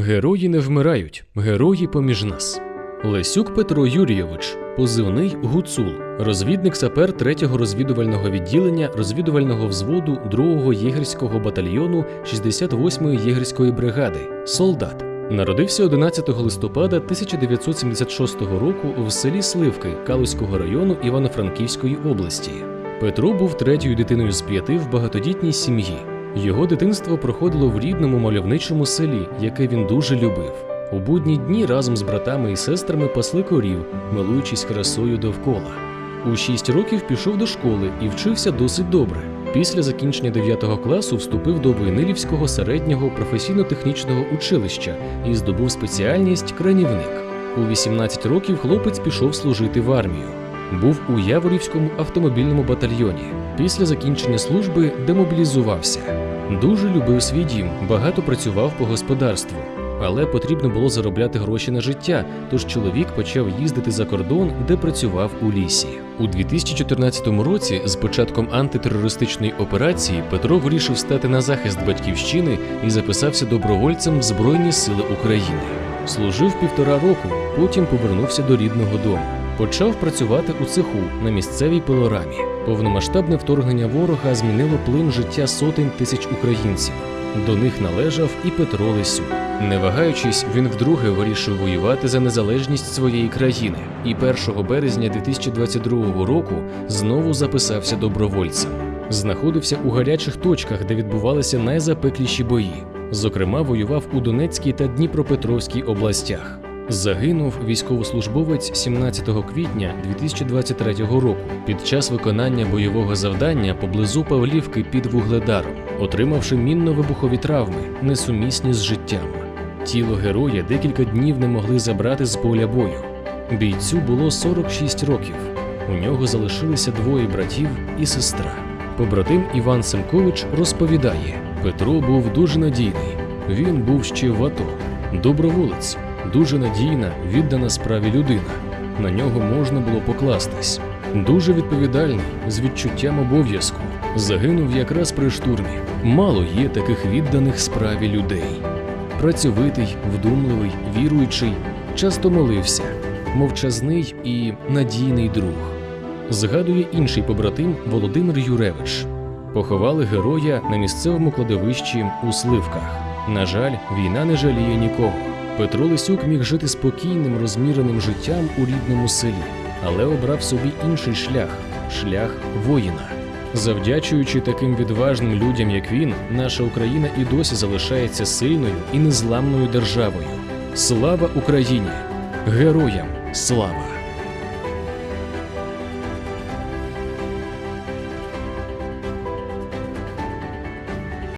Герої не вмирають, герої поміж нас. Лесюк Петро Юрійович, позивний Гуцул, розвідник сапер 3-го розвідувального відділення розвідувального взводу 2-го єгерського батальйону 68-ї єгерської бригади, солдат. Народився 11 листопада 1976 року в селі Сливки Калузького району Івано-Франківської області. Петро був третьою дитиною з п'яти в багатодітній сім'ї. Його дитинство проходило в рідному мальовничому селі, яке він дуже любив. У будні дні разом з братами і сестрами пасли корів, милуючись красою довкола. У шість років пішов до школи і вчився досить добре. Після закінчення 9 класу вступив до Войнилівського середнього професійно-технічного училища і здобув спеціальність кранівник. У 18 років хлопець пішов служити в армію. Був у Яворівському автомобільному батальйоні. Після закінчення служби демобілізувався. Дуже любив свій дім, багато працював по господарству. Але потрібно було заробляти гроші на життя, тож чоловік почав їздити за кордон, де працював у лісі. У 2014 році, з початком антитерористичної операції, Петро вирішив стати на захист батьківщини і записався добровольцем в Збройні Сили України. Служив півтора року, потім повернувся до рідного дому. Почав працювати у цеху на місцевій пилорамі. Повномасштабне вторгнення ворога змінило плин життя сотень тисяч українців. До них належав і Петро Лисюк. Не вагаючись, він вдруге вирішив воювати за незалежність своєї країни і 1 березня 2022 року знову записався добровольцем. Знаходився у гарячих точках, де відбувалися найзапекліші бої. Зокрема, воював у Донецькій та Дніпропетровській областях. Загинув військовослужбовець 17 квітня 2023 року під час виконання бойового завдання поблизу Павлівки під Вугледаром, отримавши мінно-вибухові травми, несумісні з життям. Тіло героя декілька днів не могли забрати з поля бою. Бійцю було 46 років. У нього залишилися двоє братів і сестра. Побратим Іван Семкович розповідає: Петро був дуже надійний. Він був ще в АТО, доброволець, дуже надійна, віддана справі людина. На нього можна було покластись. Дуже відповідальний, з відчуттям обов'язку. Загинув якраз при штурмі. Мало є таких відданих справі людей. Працьовитий, вдумливий, віруючий, часто молився, мовчазний і надійний друг. Згадує інший побратим Володимир Юревич. Поховали героя на місцевому кладовищі у Сливках. На жаль, війна не жаліє нікого. Петро Лисюк міг жити спокійним, розміреним життям у рідному селі, але обрав собі інший шлях шлях воїна. Завдячуючи таким відважним людям, як він, наша Україна і досі залишається сильною і незламною державою. Слава Україні! Героям слава!